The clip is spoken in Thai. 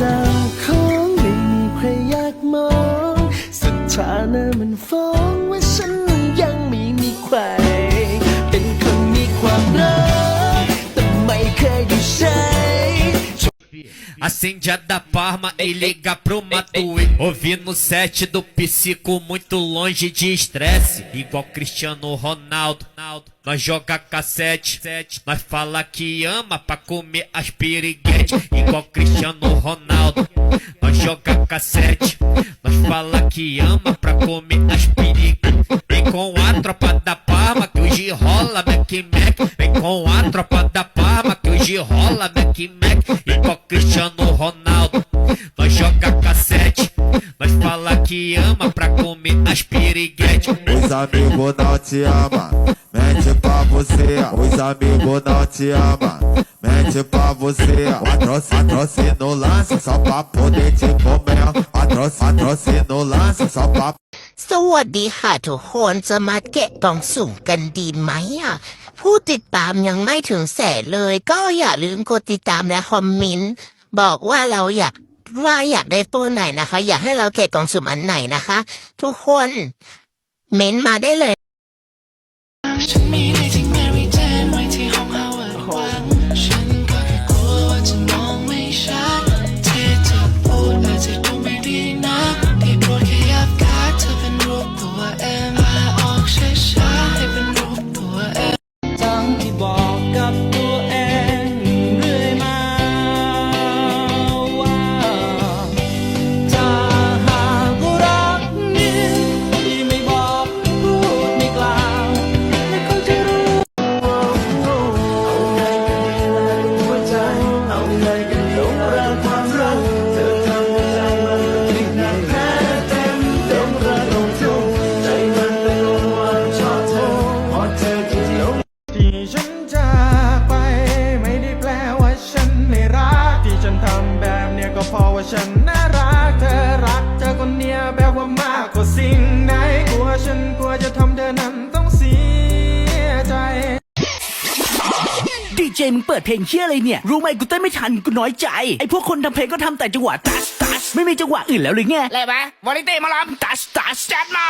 เจ้าของไม่มีใครอยากมองสถานะมันฟ้องว่าฉันยังไม่มีใคร เป็นคนมีความรักแต่ไม่เคยได้ใช้ Acende a da Parma e liga pro Matuê. Ouvindo set do psico muito longe de estresse. Igual Cristiano Ronaldo. Nós joga cassete, nós fala que ama pra comer as piriguetes. Igual Cristiano Ronaldo. Nós joga cassete, nós fala que ama pra comer as piriguetes. Vem com a tropa da Parma que hoje rola Mac Mac. Vem com a tropa da Parma hoje rola Mac Mac. Igual Cristiano Ronaldo. Nós joga cassete, nós fala que ama pra comer as piriguetes. Os amigos não te ama, mente pra você. Os amigos não te ama, mente pra você. Patrocínio, patrocínio lance só pra poder te comer. Patrocínio, patrocínio lance só pra สวัสดีค่ะทุกคนจะมาแกะกล่องสุ่มกันดีไหมอะ ผู้ติดตามยังไม่ถึงแสนเลย ก็อย่าลืมกดติดตามและคอมเมนต์บอกว่าเราอยากว่าอยากได้ตัวไหนนะคะ อยากให้เราแกะกล่องสุ่มอันไหนนะคะ ทุกคน เม้นต์มาได้เลย ที่ฉันจากไป ไม่ได้แปลว่าฉันไม่รัก ที่ฉันทำแบบเนี้ยก็เพราะว่าฉันน่ารัก เธอรักเธอคนเนี้ยแบบว่ามากกว่าสิ่งใดกลัวฉันกลัวจะทำเธอนั้นต้องเสียใจ ดีเจมึงเปิดเพลงเชี่ยอะไรเนี่ย รู้ไหมกูเต้นไม่ทันกูน้อยใจ ไอพวกคนทำเพลงก็ทำแต่จังหวะตัชตัชไม่มีจังหวะอื่นแล้วหรือไงอะไรวะวอลิเต้มาลำตัชตัชจัดมา